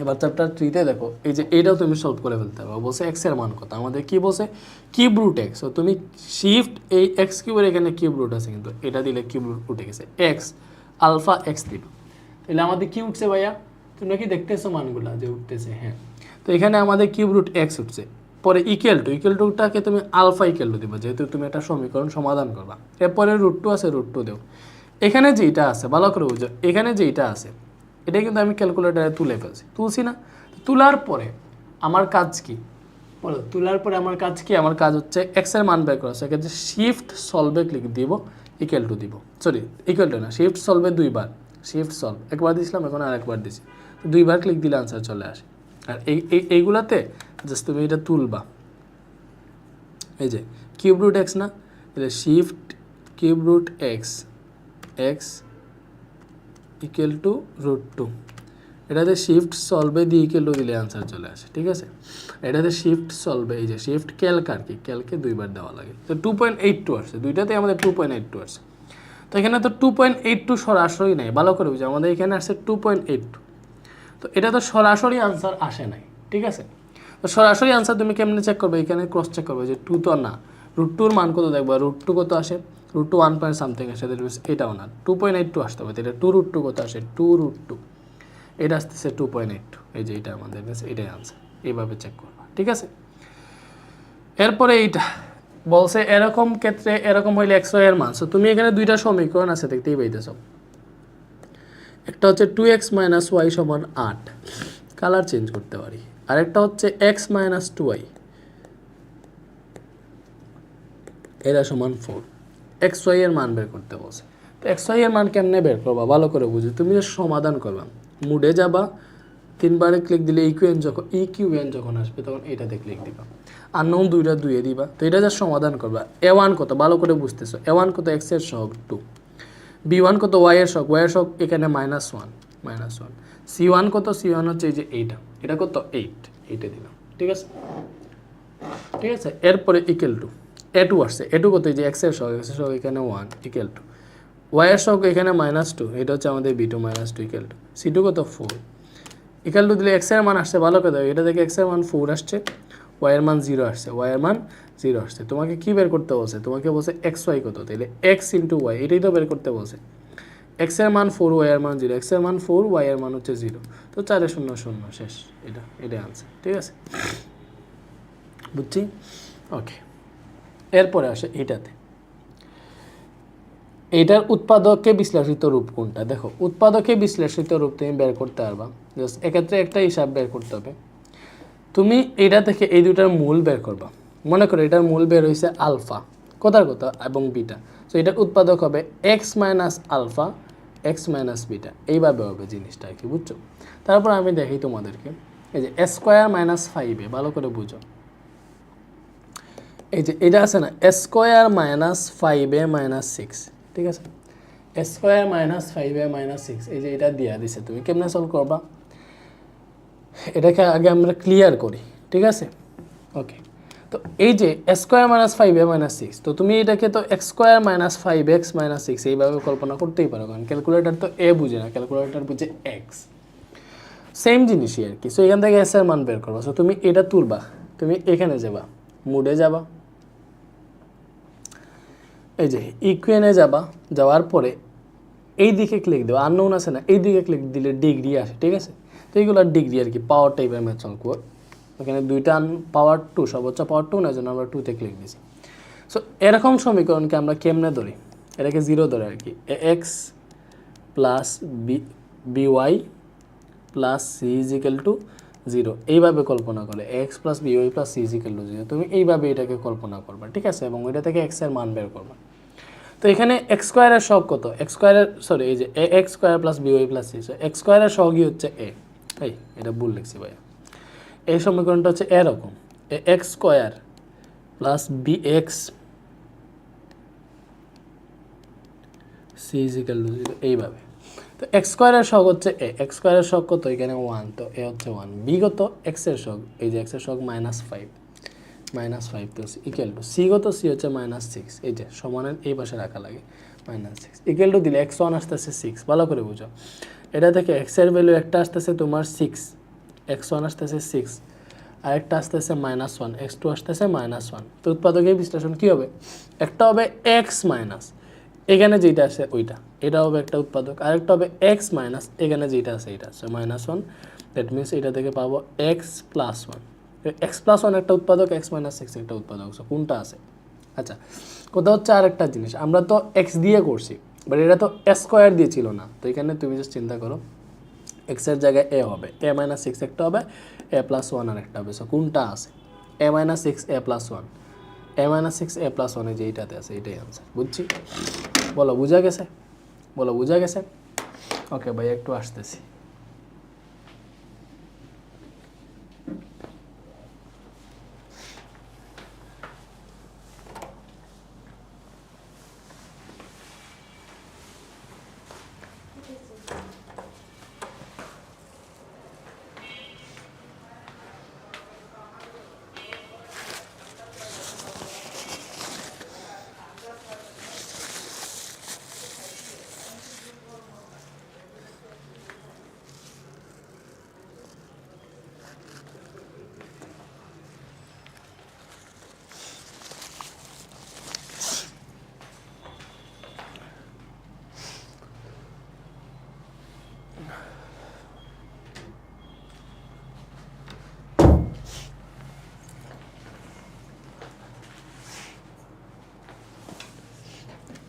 এবার চ্যাপ্টার থ্রিতে দেখো, এই যে এটাও তুমি সলভ করে ফেলতে পারো। বলছে এক্সের মান কত? আমাদের কি বলছে? কিউব রুট এক্স তো তুমি শিফট এই এক্স কিউবের এখানে কিউব রুট আছে কিন্তু, এটা দিলে কিউব রুট উঠে গেছে। এক্স আলফা এক্স দিবা তাহলে আমাদের কি উঠছে ভাইয়া? তোমরা কি দেখতেছো মানগুলা যে উঠতেছে? হ্যাঁ। তো এখানে আমাদের কিউব রুট এক্স উঠছে। পরে ইকুয়াল টু ইকুয়াল টুটাকে তুমি আলফা ইকুয়াল টু দিবা, যেহেতু তুমি একটা সমীকরণ সমাধান করবা। এরপরে রুট টু আছে রুট টু দেও। এখানে যেইটা আছে, ভালো করে বুঝো, এখানে যেইটা আছে এটা কিন্তু আমি ক্যালকুলেটারে তুলে ফেলছি। তুলছি না? তোলার পরে আমার কাজ কি? বলো, তোলার পরে আমার কাজ কি? আমার কাজ হচ্ছে এক্সের মান বের করা। সেক্ষেত্রে শিফট সলভে ক্লিক দিব ইকুয়াল টু দিব। সরি ইকুয়াল টু না শিফট সলভে দুইবার। শিফট সলভ একবার দিয়েছিলাম এখন আর একবার দিছি। দুইবার ক্লিক দিলে আনসার চলে আসে। আর এই, এই- এইগুলাতে জাস্ট তুমি এটা তুলবা। এই যে কিউব রুট এক্স না? তাহলে shift cube root X X equal to root two এটাতে শিফট সলভে দিয়ে ইকুয়াল টু দিলে আনসার চলে আসে, ঠিক আছে? এটাতে শিফট সলভে এই যে শিফট ক্যালক আর কি ক্যালকে দুইবার দেওয়া লাগে। তো টু পয়েন্ট এইট টু আসছে দুইটাতে আমাদের টু পয়েন্ট এইট টু আসছে। তো এখানে তো টু পয়েন্ট এইট টু সরাসরি নেই, ভালো করে বুঝি, আমাদের এখানে আসছে টু পয়েন্ট এইট টু তো এটা তো সরাসরি আনসার আসে নাই, ঠিক আছে? তো সরাসরি আনসার তুমি কেমনে চেক করবে? এখানে ক্রস চেক করবে যে টু তো না। রুট টুর মান কত দেখবা? রুট টু কত আসে? Root two one point something that means এটাও না টু পয়েন্ট এইট টু আসতে হবে এটা টু রুট টু কত আসে? টু রুট টু এটা আসতেছে টু পয়েন্ট এইট টু এই যে এটা আমাদের এটাই আনসার এইভাবে চেক করবা ঠিক আছে? এরপরে এইটা বলছে এরকম ক্ষেত্রে এরকম হইলে একশো এর মান So, তুমি এখানে দুইটা সমীকরণ আছে দেখতেই পাইতেছ। একটা হচ্ছে টু এক্স মাইনাস ওয়াই সমান আট কালার চেঞ্জ করতে পারি আরেকটা হচ্ছে এক্স মাইনাস টু ওয়াই এরা সমান ফোর এক্স ওয়াই এর মান বের করতে বলছে। তো এক্স ওয়াই এর মান কেমনে বের করবা? ভালো করে বুঝি। তুমি যে সমাধান করবা। মুডে যাবা, তিনবারে ক্লিক দিলে ইকুয়েন যখন ইকিউএন যখন আসবে, তখন এটাতে ক্লিক দিবা। আর নন দুইটা দুইয়ে দিবা। তো এটা যা সমাধান করবা। এ ওয়ান কত? ভালো করে বুঝতেছো। এ ওয়ান কত এক্সের সহগ? টু বি ওয়ান কত ওয়াই এর শক ওয়াই এর শক এখানে minus one minus one C one কত? সি ওয়ান হচ্ছে এই যে এইটা। এটা কত? এইট এইটে দিলাম। ঠিক আছে? ঠিক আছে? এরপরে ইকুয়াল টু এ টু আসছে। এ টু কত? যে এক্সের শক এক্সের শক এখানে ওয়ান ইকুয়াল টু ওয়াই এর শক এখানে মাইনাস টু এটা হচ্ছে আমাদের B two minus two equal to C two কত? ফোর ইকুয়াল টু দিলে এক্সের মান আসছে, ভালো কথা। এটা থেকে এক্সের মান ফোর আসছে ওয়াই এর মান জিরো আসছে। ওয়াই এর মান জিরো আসছে। তোমাকে কি বের করতে বলছে? তোমাকে বলছে এক্স ওয়াই কত? তাহলে এক্স ইন্টু ওয়াই এটাই তো বের করতে বলছে। এক্সের মান ফোর ওয়াই এর মান জিরো এক্সের মান ফোর ওয়াই এর মান হচ্ছে জিরো তো চারে শূন্য শূন্য, শেষ। এটা, এটাই আনসার ঠিক আছে? বুঝছি? ওকে এরপরে আসে এটাতে। এইটার উৎপাদকে বিশ্লেষিত রূপ কোনটা? দেখো, উৎপাদকে বিশ্লেষিত রূপ তুমি বের করতে পারবা। জাস্ট এক্ষেত্রে একটা হিসাব বের করতে হবে। তুমি এটা থেকে এই দুটার মূল বের করবা। মনে করো এটার মূল বের হয়েছে আলফা। কোথার কথা এবং বিটা। তো এটার উৎপাদক হবে X minus alpha X minus beta এইভাবে হবে জিনিসটা আর কি, বুঝছ? তারপর আমি দেখি তোমাদেরকে। এই যে স্কোয়ার মাইনাস ফাইভে ভালো করে বুঝো। এই যে এটা আছে না, square minus five A minus six ঠিক আছে? Square minus five A minus six এই যে এটা দিয়া দিছে, তুমি কেমনে সলভ করবা? এটাকে আগে আমরা ক্লিয়ার করি, ঠিক আছে? ওকে তো এই যে square minus five A minus six তো তুমি এটাকে তো X square minus five X minus six এইভাবে কল্পনা করতেই পারো, কারণ ক্যালকুলেটার তো এ বুঝে না ক্যালকুলেটার বুঝে এক্স সেম জিনিসই আর কি সো এখান থেকে এস এর মান বের করবা সো তুমি এটা তুলবা, তুমি এখানে যাবা মুডে যাবা এই যে ইকুয়েনে যাবা, যাওয়ার পরে এই দিকে ক্লিক দেবো আর আছে না, এই দিকে ক্লিক দিলে ডিগ্রি আসে, ঠিক আছে? তো এইগুলো ডিগ্রি আর কি পাওয়ার টাইপের সলভ করব ওখানে দুইটা পাওয়ার টু সর্বোচ্চ পাওয়ার টু না জন্য আমরা টুতে ক্লিক দিয়েছি। সো এরকম সমীকরণকে আমরা কেমনে ধরি? এটাকে জিরো ধরে আর কি X plus B B Y plus C equal to zero. এইভাবে কল্পনা করে X plus B B Y plus C equal to zero তুমি এইভাবে এটাকে কল্পনা করবা, ঠিক আছে? এবং ওইটা থেকে এক্সের মান বের করবা। তো এখানে এক্স স্কোয়ারের শখ কত? এক্স স্কোয়ারের সরি এই যে A X square plus B Y plus C X স্কোয়ারের শখই হচ্ছে এ এই, এটা ভুল লিখছি ভাইয়া। এই সমীকরণটা হচ্ছে এরকম A X square plus B X C equal to zero এইভাবে। তো এক্স স্কোয়ারের শখ হচ্ছে এ এক্স স্কোয়ারের শখ কত? এখানে ওয়ান তো এ হচ্ছে ওয়ান বি কত? এক্সের শখ এই যে এক্সের শখ মাইনাস ফাইভ মাইনাস ফাইভ তো ইকুয়াল টু সি কত? সি হচ্ছে মাইনাস সিক্স এই যে সমানের এই পাশে রাখা লাগে। মাইনাস সিক্স ইকুয়াল টু দিলে এক্স ওয়ান আসতেছে সিক্স ভালো করে বুঝো। এটা থেকে এক্সের ভ্যালু একটা আসতেছে তোমার সিক্স এক্স ওয়ান আসতেছে সিক্স আরেকটা আসতেছে মাইনাস ওয়ান এক্স টু আসতেছে মাইনাস ওয়ান তো উৎপাদকের বিশ্লেষণ কী হবে? একটা হবে এক্স মাইনাস এখানে যেটা আছে ওইটা। এটা হবে একটা উৎপাদক। আরেকটা হবে এক্স মাইনাস এখানে যেটা আছে এটা। আছে মাইনাস ওয়ান দ্যাট মিনস এটা থেকে পাবো X plus one X plus one একটা উৎপাদক এক্স মাইনাস এক্স একটা উৎপাদক। So, কোনটা আছে? আচ্ছা কোথাও হচ্ছে আরেকটা জিনিস। আমরা তো এক্স দিয়ে করছি বাট এটা তো স্কোয়ার দিয়ে ছিল না। তো এখানে তুমি জাস্ট চিন্তা করো এক্সের জায়গায় এ হবে। এ মাইনাস সিক্স একটা হবে এ প্লাস ওয়ান আর একটা হবে। সো কোনটা আছে? A minus six A plus one A minus six A plus ওয়ানে যে এইটাতে আছে এটাই আনসার বুঝছি? বলো বুঝা গেছে? বলো বুঝা গেছে। ওকে ভাই একটু আসতেছি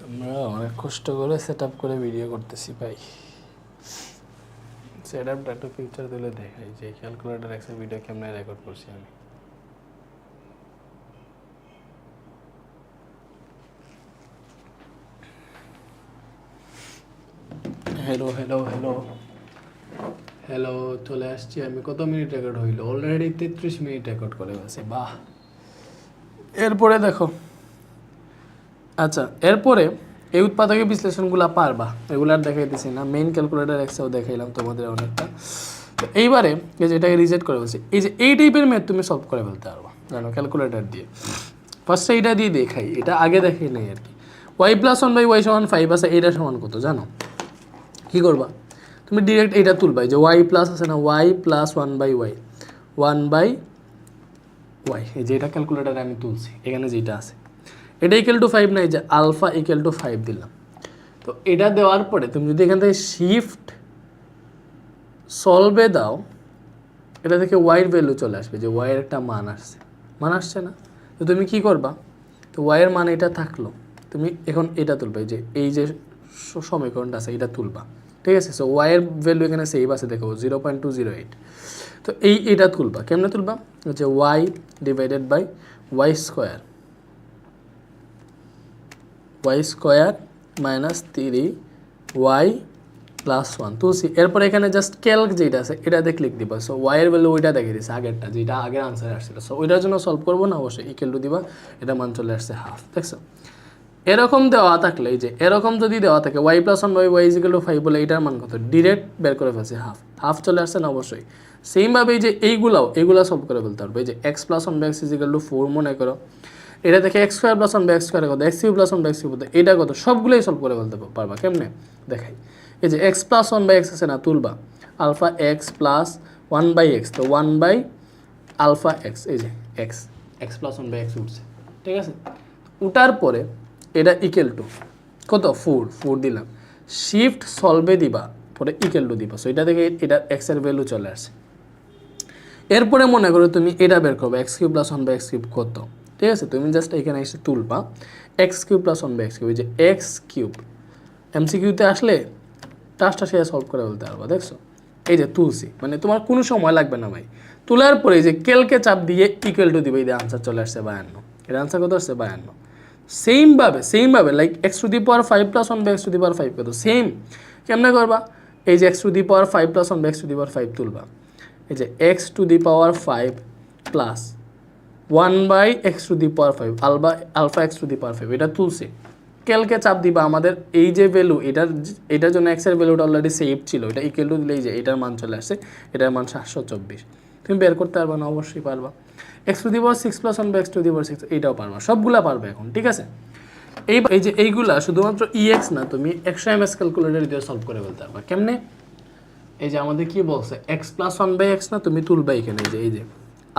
আমরা অনেক কষ্ট করে সেট আপ করে ভিডিও করতেছি ভাই। সেট আপটা একটু পিকচার তুলে দেখাই যে ক্যালকুলেটার একটা ভিডিও কেমনে রেকর্ড করছি আমি। হ্যালো হ্যালো হ্যালো হ্যালো চলে আসছি আমি। কত মিনিট রেকর্ড হইল? অলরেডি তেত্রিশ মিনিট রেকর্ড করে গেছে বাহ। এরপরে দেখো। আচ্ছা এরপরে এই উৎপাদকের বিশ্লেষণগুলো পারবা, এগুলো আর দেখাইতেছি না। মেইন ক্যালকুলেটার এক্সেও দেখাইলাম তোমাদের অনেকটা। তো এইবারে এই যে এটাকে রিজেক্ট করে বলছি, এই যে এই টাইপের ম্যাথ তুমি সলভ করে ফেলতে পারবা, জানো ক্যালকুলেটার দিয়ে। ফার্স্টে এইটা দিয়ে দেখাই, এটা আগে দেখাই নাই আর কি। Y plus one by Y সমান ফাইভ আছে, এইটা সমান কত, জানো? কী করবা? তুমি ডিরেক্ট এইটা তুলবা যে ওয়াই প্লাস আছে না Y plus one by Y one by Y এই যে এটা ক্যালকুলেটারে আমি তুলছি, এখানে যেটা আছে। এটা ইকুয়াল টু ফাইভ নাই যে আলফা ইকুয়াল টু ফাইভ দিলাম। তো এটা দেওয়ার পরে তুমি যদি এখান থেকে শিফট সলভে দাও, এটা থেকে ওয়াইয়ের ভ্যালু চলে আসবে যে ওয়াইয়ের একটা মান আসছে। মান আসছে না। তো তুমি কি করবা? তো ওয়াইয়ের মান এটা থাকল। তুমি এখন এটা তুলবে যে এই যে সমীকরণটা আছে এটা তুলবা। ঠিক আছে? সো ওয়াইয়ের ভ্যালু এখানে সেভ আছে, দেখো zero point two zero eight তো এই এটা তুলবা। কেমনে তুলবা? হচ্ছে Y divided by Y square Y square minus three Y plus one তুলসি এরপর এখানে জাস্ট ক্যালক যেটা আছে এটা দিয়ে ক্লিক দিবা সো ওয়াইয়ের ভ্যালু ওইটা দেখে দিছে, আগেরটা যেটা আগের আনসার আসছিল। সো ওইটার জন্য সলভ করব না, অবশ্যই ইকুয়াল টু দিবা, এটা মান চলে আসছে হাফ দেখছ? এরকম দেওয়া থাকলে, এই যে, এরকম যদি দেওয়া থাকে Y plus one by Y equal to five বলে এটার মান কত? ডিরেক্ট বের করে ফেলছে হাফ হাফ চলে আসছে না, অবশ্যই। সেমভাবে এই যে এইগুলাও, এইগুলা সলভ করে ফেলতে পারবে। এই যে X plus one by X equal to four মনে করো। এটা দেখে X square plus one X square কত X cube plus one X cube এটা কত সবগুলোই সলভ করে বলতে পারবা কেমনে? দেখাই। এই যে X plus one by X আছে না, তুলবা। Alpha X plus one by X তো ওয়ান বাই আলফা এক্স এই যে X X plus one by X উঠছে, ঠিক আছে? উঠার পরে এটা ইকেল টু কত? ফোর ফোর দিলাম। শিফট সলভে দিবা, পরে ইকেল টু দিবা। সো এটা থেকে এটা এক্সের ভ্যালু চলে আসে। এরপরে মনে করো তুমি এটা বের করবে X cube plus one by X cube কত? ঠিক আছে? তুমি জাস্ট এখানে এসে তুলবা X cube plus one by X cube যে এক্স কিউব এমসিকিউতে আসলে টাস্কটা সে সলভ করে বলতে পারব, দেখছ? এই যে তুলসি মানে তোমার কোনো সময় লাগবে না ভাই। তোলার পরে যে কেলকে চাপ দিয়ে ইকুয়াল টু দিবে, এই যে আনসার চলে আসছে বায়ান্ন। এর আনসার কত আসছে? বায়ান্ন। সেমভাবে সেমভাবে like X to the power five plus one by X to the power five কত? সেম কেমনে করবা? এই যে X to the power five plus one by X to the power five তুলবা। এই যে X to the power five plus one by X to the power five, alpha, alpha X to the power five, এটা তুলছে। ক্যালকে চাপ দিবা, আমাদের এই যে value এটার এটার জন্য এক্সের ভ্যালুটা অলরেডি সেভ ছিল, এটা ইকুয়াল টু দিলেই যে এটার মান চলে আসছে, এটার মান সাতশো চব্বিশ। তুমি বের করতে পারবা না, অবশ্যই পারবা। X to the power six plus one by X to the power six এটাও পারবা, সবগুলা পারবে এখন, ঠিক আছে? এই এই যে এইগুলা শুধুমাত্র ইএক্স না, তুমি একশো এম এস ক্যালকুলেটার দিয়ে সলভ করে ফেলতে পারবা, কেমনে? এই যে আমাদের কি বলছে X plus one by X না, তুমি তুলবা এখানে, এই যে এই যে।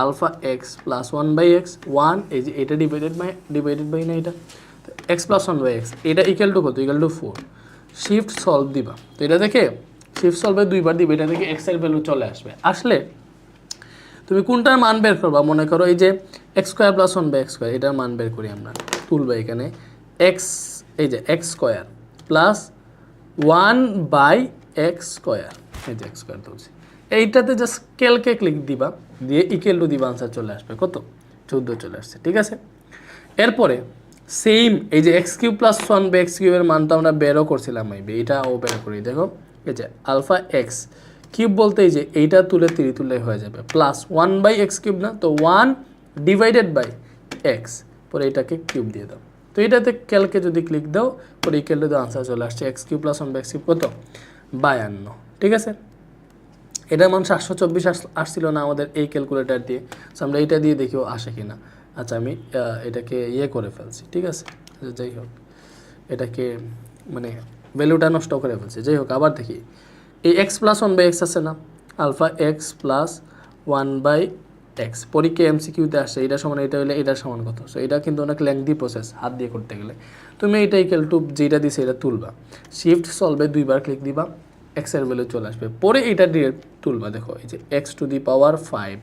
Alpha X plus one by X one এই যে এটা ডিভাইডেড বাই ডিভাইডেড বাই না এটা? X plus one by X এটা ইকুয়াল টু কত? Equal to four shift solve দিবা। তো এটা দেখে শিফট সলভে দুইবার দিবে, এটা থেকে এক্সের ভ্যালু চলে আসবে। আসলে, তুমি কোনটার মান বের করবা? মনে করো এই যে X square plus one by X square এটার মান বের করি আমরা। তুলবা এখানে। এক্স এই যে X square plus one by X square এই যে এক্স স্কোয়ার তুলছি। এইটাতে জাস্ট স্কেলকে ক্লিক দিবা, দিয়ে ইকেল টু দিবা আনসার চলে আসবে। কত? চৌদ্দ চলে আসছে, ঠিক আছে? এরপরে সেম এই যে X cube plus one by X কিউবের মান তো আমরা বেরও করছিলাম মেবি এটা ও বের করি। দেখো, এই যে আলফা এক্স কিউব বলতে এই যে এইটা তুলে তিরি তুলে হয়ে যাবে। Plus one by X cube না, তো ওয়ান ডিভাইডেড বাই এক্স পরে এটাকে কিউব দিয়ে দাও। তো এটাতে ক্যালকে যদি ক্লিক দাও, পরে ইকুয়াল টু আনসার চলে আসছে। X cube plus one by X cube কত? বায়ান্ন, ঠিক আছে? এটার মান সাতশো চব্বিশ আসছিল না আমাদের এই ক্যালকুলেটার দিয়ে। সো আমরা এইটা দিয়ে দেখিও আসে কি না আচ্ছা আমি এটাকে ইয়ে করে ফেলছি ঠিক আছে? আচ্ছা, যাই হোক। এটাকে মানে ভ্যালুটা নষ্ট করে ফেলছি। যাই হোক আবার দেখি। এই X plus one by X আছে না? Alpha X plus one by X পরীক্ষা এমসিকিউতে আসছে এটা সমান এটা হলে এটার সমান কত? সো এটা কিন্তু অনেক লেংদি প্রসেস হাত দিয়ে করতে গেলে। তুমি এইটা ইকুয়াল টু যেটা দিছে এটা তুলবা। শিফট সলভে দুইবার ক্লিক দিবা। এক্সের ভ্যালু চলে আসবে। পরে এটা দিয়ে তুলবা, দেখো, এই যে x to the power five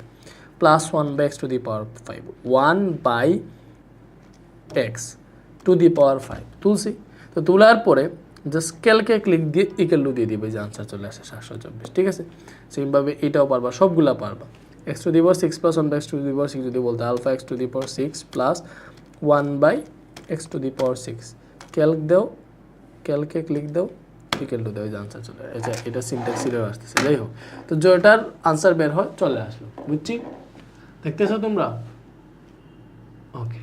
plus one by x to the power five one by x to the power five তুলসি তো তোলার পরে জাস্ট স্কেলকে ক্লিক দিয়ে ইকেল দিয়ে দিবে, যে আনসার চলে আসে সাতশো চব্বিশ, ঠিক আছে? সেমভাবে এটাও পারবা, সবগুলা পারবা। X to the power six plus one by x to the power six যদি বলতে alpha x to the power six plus one by x to the power six calc দাও ক্যালকে ক্লিক দাও ইকেল টু দেয় answer চলে আচ্ছা এটা syntax error আসতেছে, যাই হোক। তো জয়টার আনসার বের হয়, চলে আসলো, বুঝছি? দেখতেছো তোমরা? ওকে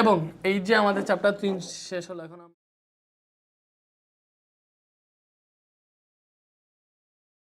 এবং এই যে আমাদের চ্যাপ্টার তিন শেষ হলো, এখন